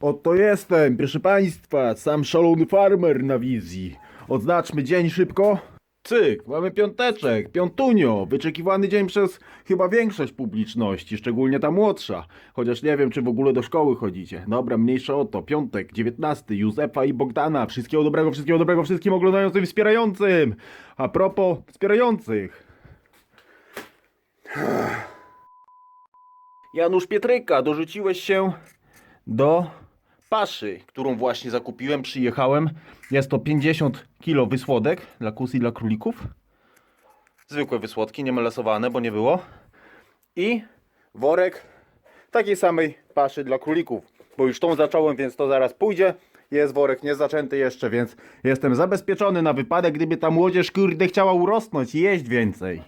Oto jestem, proszę państwa, sam szalony farmer na wizji. Odznaczmy dzień szybko. Cyk, mamy piąteczek, piątunio, wyczekiwany dzień przez chyba większość publiczności, szczególnie ta młodsza. Chociaż nie wiem, czy w ogóle do szkoły chodzicie. Dobra, mniejsza o to, piątek, 19, Józefa i Bogdana. Wszystkiego dobrego, wszystkiego dobrego wszystkim oglądającym wspierającym. A propos wspierających. Janusz Pietryka, dorzuciłeś się do paszy, którą właśnie zakupiłem, przyjechałem. Jest to 50 kg wysłodek dla kus i dla królików. Zwykłe wysłodki, nie melesowane, bo nie było. I worek takiej samej paszy dla królików, bo już tą zacząłem, więc to zaraz pójdzie. Jest worek niezaczęty jeszcze, więc jestem zabezpieczony na wypadek, gdyby ta młodzież kurde chciała urosnąć i jeść więcej.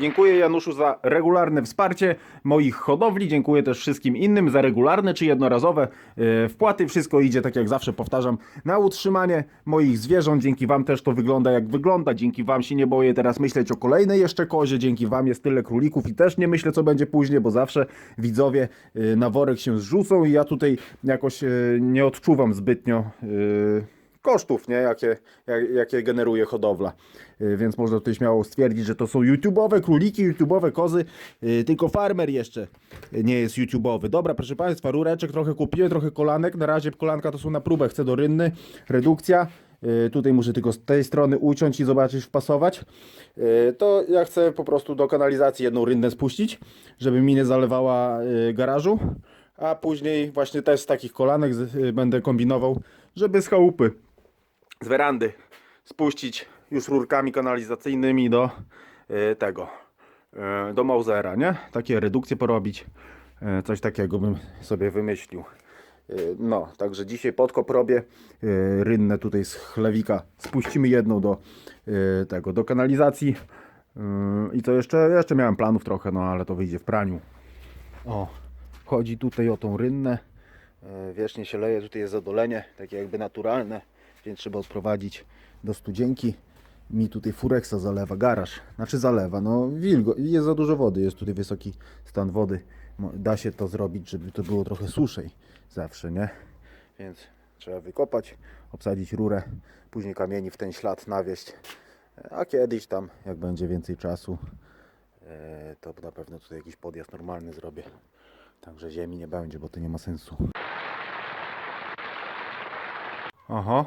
Dziękuję Januszu za regularne wsparcie moich hodowli. Dziękuję też wszystkim innym za regularne czy jednorazowe e, wpłaty. Wszystko idzie, tak jak zawsze powtarzam, na utrzymanie moich zwierząt. Dzięki Wam też to wygląda jak wygląda. Dzięki Wam się nie boję teraz myśleć o kolejnej jeszcze kozie. Dzięki Wam jest tyle królików i też nie myślę, co będzie później, bo zawsze widzowie e, na worek się zrzucą i ja tutaj jakoś e, nie odczuwam zbytnio. Kosztów, nie? Jakie, jak, jakie generuje hodowla. Y, Więc można tutaj śmiało stwierdzić, że to są YouTube'owe króliki, YouTube'owe kozy, y, tylko farmer jeszcze nie jest YouTube'owy. Dobra, proszę Państwa, rureczek trochę kupiłem, trochę kolanek. Na razie kolanka to są na próbę, chcę do rynny. Redukcja. Y, Tutaj muszę tylko z tej strony uciąć i zobaczyć, wpasować. To ja chcę po prostu do kanalizacji jedną rynnę spuścić, żeby mi nie zalewała garażu. A później właśnie też z takich kolanek będę kombinował, żeby z chałupy z werandy spuścić już rurkami kanalizacyjnymi do y, tego, y, do Mausera, nie? Takie redukcje porobić, y, coś takiego bym sobie wymyślił. No, także dzisiaj podkop robię, rynnę tutaj z chlewika, spuścimy jedną do tego, do kanalizacji i to jeszcze, jeszcze miałem planów trochę, no ale to wyjdzie w praniu. O, chodzi tutaj o tą rynnę. E, Wiecznie się leje, tutaj jest zadolenie, takie jakby naturalne, więc trzeba odprowadzić do studzienki. Mi tutaj fureksa zalewa garaż, znaczy zalewa, no wilgo, jest za dużo wody, jest tutaj wysoki stan wody. Da się to zrobić, żeby to było trochę suszej zawsze, nie? Więc trzeba wykopać, obsadzić rurę, później kamieni w ten ślad nawieść. A kiedyś tam, jak będzie więcej czasu, e, to na pewno tutaj jakiś podjazd normalny zrobię. Także ziemi nie będzie, bo to nie ma sensu. Aha.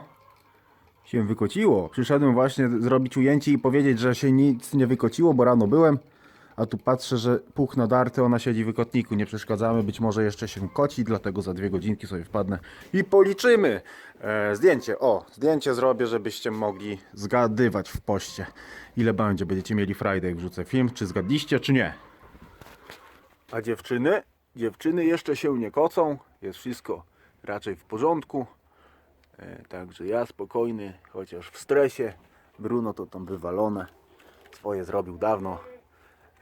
Się wykociło. Przyszedłem właśnie zrobić ujęcie i powiedzieć, że się nic nie wykociło, bo rano byłem. A tu patrzę, że puch nadarty, ona siedzi w wykotniku. Nie przeszkadzamy, być może jeszcze się koci, dlatego za dwie godzinki sobie wpadnę i policzymy. E, zdjęcie, o, zdjęcie zrobię, żebyście mogli zgadywać w poście. Ile będzie, będziecie mieli Friday, jak wrzucę film, czy zgadliście, czy nie. A dziewczyny? Dziewczyny jeszcze się nie kocą, jest wszystko raczej w porządku. E, Także ja spokojny, chociaż w stresie. Bruno to tam wywalone. Swoje zrobił dawno.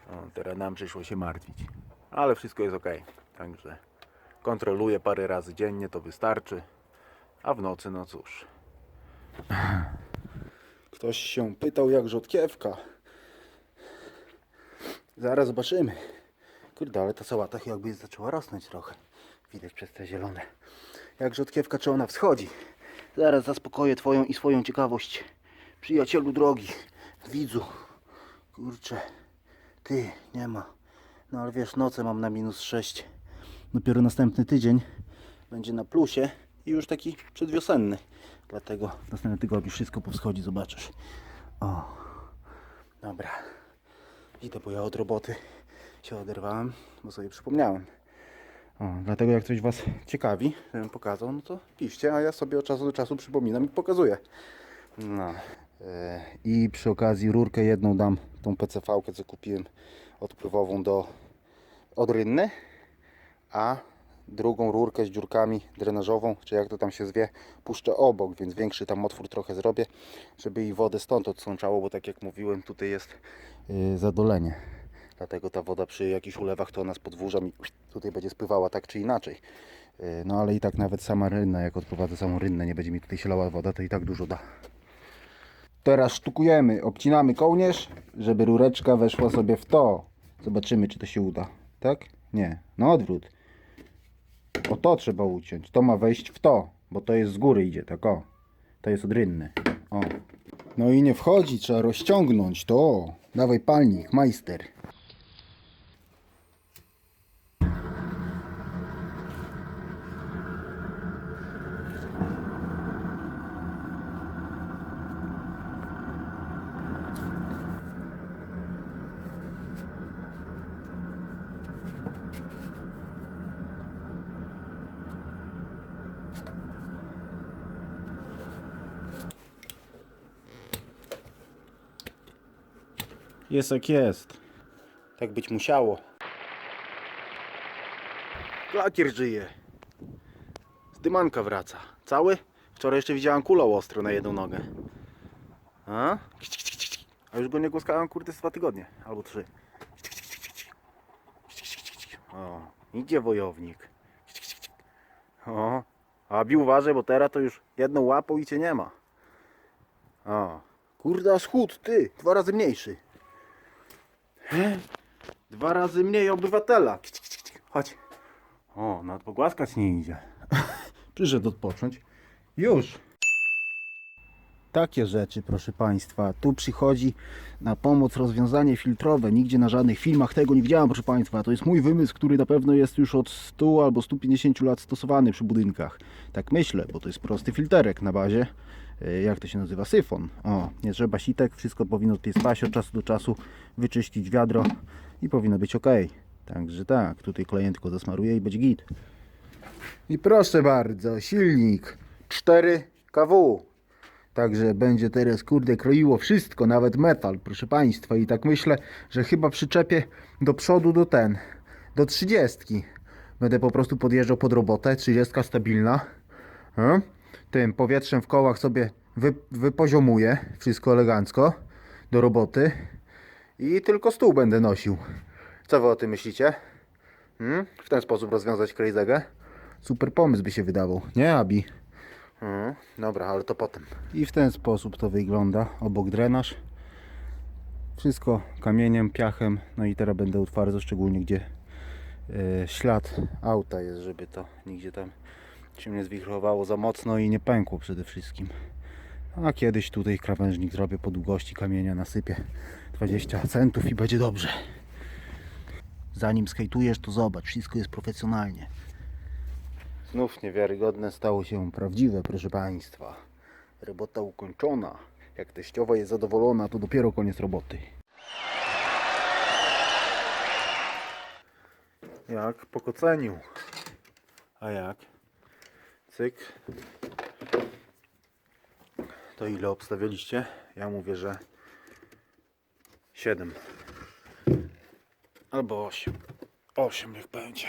O, teraz nam przyszło się martwić. Ale wszystko jest ok. Także kontroluję parę razy dziennie, to wystarczy. A w nocy, no cóż. Ktoś się pytał, jak rzodkiewka. Zaraz zobaczymy. Kurde, ale ta sałata jakby zaczęła rosnąć trochę. Widać przez te zielone. Jak rzodkiewka, czy ona wschodzi? Zaraz zaspokoję twoją i swoją ciekawość. Przyjacielu drogi, widzu. Kurczę, ty, nie ma. No ale wiesz, noce mam na minus 6. Dopiero następny tydzień będzie na plusie i już taki przedwiosenny. Dlatego w następnym tygodniu wszystko powschodzi, zobaczysz. O, dobra. Idę, bo ja od roboty się oderwałem, bo sobie przypomniałem. O, dlatego jak coś Was ciekawi, żebym pokazał, no to piszcie, a ja sobie od czasu do czasu przypominam i pokazuję. No. E, I przy okazji rurkę jedną dam, tą PCV-kę co kupiłem odpływową do od rynny, a drugą rurkę z dziurkami drenażową, czy jak to tam się zwie, puszczę obok, więc większy tam otwór trochę zrobię, żeby i wodę stąd odsączało, bo tak jak mówiłem, tutaj jest yy, zadolenie. Dlatego ta woda przy jakichś ulewach to ona z podwórza mi tutaj będzie spływała tak czy inaczej. Yy, No ale i tak nawet sama rynna, jak odprowadzę samą rynnę, nie będzie mi tutaj się lała woda, to i tak dużo da. Teraz sztukujemy, obcinamy kołnierz, żeby rureczka weszła sobie w to. Zobaczymy, czy to się uda. Tak? Nie. No odwrót. O to trzeba uciąć. To ma wejść w to, bo to jest z góry idzie, tak o. To jest odrynny. O. No i nie wchodzi, trzeba rozciągnąć to. Dawaj palnik, majster. Jest jak jest. Tak być musiało. Klakier żyje. Zdymanka wraca. Cały? Wczoraj jeszcze widziałem kulą ostro na jedną nogę. A? A już go nie głaskałem kurde z dwa tygodnie. Albo trzy. O, idzie wojownik. O, Abi uważaj, bo teraz to już jedną łapą i cię nie ma. O, kurde aż ty, dwa razy mniejszy. Dwa razy mniej obywatela. Chodź. O, nawet pogłaskać nie idzie. Przyszedł odpocząć. Już. Takie rzeczy, proszę Państwa. Tu przychodzi na pomoc rozwiązanie filtrowe. Nigdzie na żadnych filmach tego nie widziałem, proszę Państwa. To jest mój wymysł, który na pewno jest już od 100 albo 150 lat stosowany przy budynkach. Tak myślę, bo to jest prosty filterek na bazie. e, Jak to się nazywa? Syfon. O, nie trzeba sitek, wszystko powinno tutaj spać od czasu do czasu, wyczyścić wiadro i powinno być ok. Także tak, tutaj klient tylko zasmaruje i będzie git. I proszę bardzo, silnik 4 kW. Także będzie teraz kurde kroiło wszystko, nawet metal, proszę Państwa. I tak myślę, że chyba przyczepię do przodu do ten, do 30. Będę po prostu podjeżdżał pod robotę, 30 stabilna. E? Tym powietrzem w kołach sobie wy, wypoziomuję, wszystko elegancko do roboty. I tylko stół będę nosił. Co Wy o tym myślicie? Hmm? W ten sposób rozwiązać Crazygę? Super pomysł by się wydawał, nie Abi? Mhm, dobra, ale to potem. I w ten sposób to wygląda. Obok drenaż. Wszystko kamieniem, piachem. No i teraz będę utwardzał, szczególnie gdzie e, ślad auta jest, żeby to nigdzie tam się nie zwichrowało za mocno i nie pękło przede wszystkim. A kiedyś tutaj krawężnik zrobię po długości kamienia, nasypię 20 centów i będzie dobrze. Zanim skejtujesz, to zobacz, wszystko jest profesjonalnie. Znów niewiarygodne stało się prawdziwe, proszę Państwa. Robota ukończona. Jak teściowa jest zadowolona, to dopiero koniec roboty. Jak? Po koceniu. A jak? Cyk. To ile obstawialiście? Ja mówię, że 7. Albo 8. 8 niech będzie.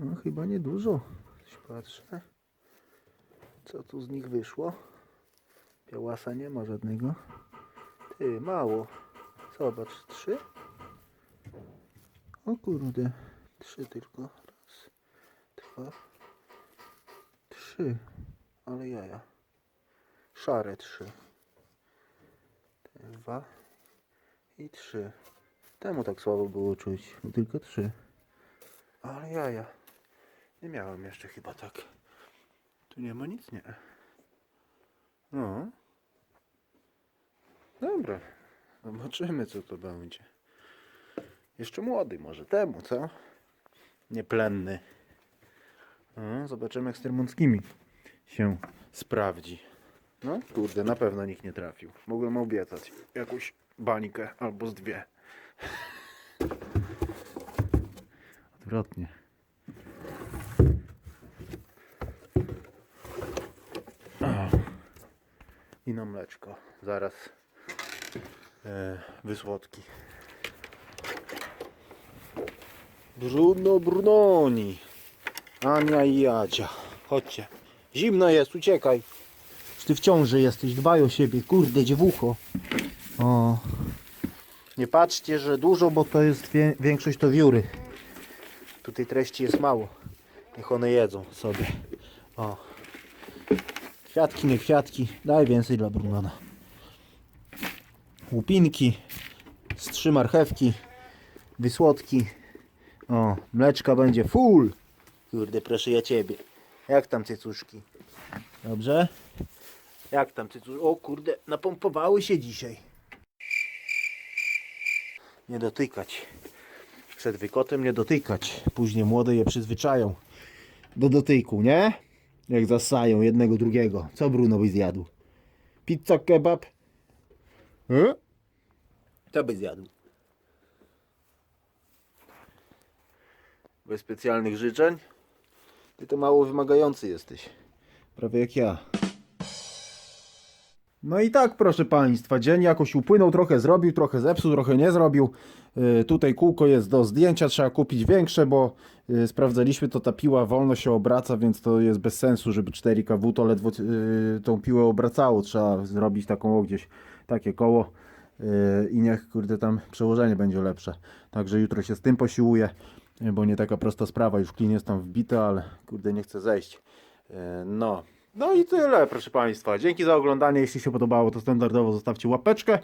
No chyba niedużo. Patrzę. Co tu z nich wyszło? Białasa nie ma żadnego. Ty, mało. Zobacz, trzy? O kurde. Trzy tylko. Raz, dwa, trzy. Ale jaja. Szare trzy. Dwa i trzy. Temu tak słabo było czuć. Tylko trzy. Ale jaja. Nie miałem jeszcze chyba tak. Tu nie ma nic, nie. No. Dobra. Zobaczymy co to będzie. Jeszcze młody może temu, co? Nieplenny. No, zobaczymy jak z termonskimi się sprawdzi. No, kurde, na pewno nikt nie trafił. Mogłem obiecać jakąś bańkę albo z dwie. Odwrotnie. I na mleczko. Zaraz e, wysłodki. Bruno Brunoni. Ania i Jadzia. Chodźcie. Zimno jest, uciekaj. Czy ty w ciąży jesteś, dbaj o siebie. Kurde, dziewucho. O. Nie patrzcie, że dużo, bo to jest większość to wióry. Tutaj treści jest mało. Niech one jedzą sobie. O. Kwiatki, nie kwiatki. Daj więcej dla Brunona. łupinki, z trzy marchewki, wysłodki. O, mleczka będzie full. Kurde, proszę ja ciebie. Jak tam cycuszki? Dobrze? Jak tam cycuszki? O kurde, napompowały się dzisiaj. Nie dotykać. Przed wykotem nie dotykać. Później młode je przyzwyczają do dotyku, nie? Jak zasają jednego drugiego. Co Bruno by zjadł? Pizza, kebab? Hmm? Co by zjadł? Bez specjalnych życzeń? Ty to mało wymagający jesteś. Prawie jak ja. No i tak, proszę Państwa, dzień jakoś upłynął, trochę zrobił, trochę zepsuł, trochę nie zrobił. Yy, tutaj kółko jest do zdjęcia, trzeba kupić większe, bo yy, sprawdzaliśmy, to ta piła wolno się obraca, więc to jest bez sensu, żeby 4 kW to ledwo yy, tą piłę obracało. Trzeba zrobić taką gdzieś takie koło yy, i niech kurde tam przełożenie będzie lepsze. Także jutro się z tym posiłuję, yy, bo nie taka prosta sprawa, już klin jest tam wbity, ale kurde nie chcę zejść. Yy, no. No i tyle, proszę Państwa. Dzięki za oglądanie. Jeśli się podobało, to standardowo zostawcie łapeczkę.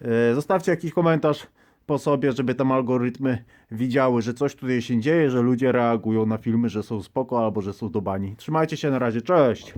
Yy, Zostawcie jakiś komentarz po sobie, żeby tam algorytmy widziały, że coś tutaj się dzieje, że ludzie reagują na filmy, że są spoko albo że są do bani. Trzymajcie się na razie, cześć!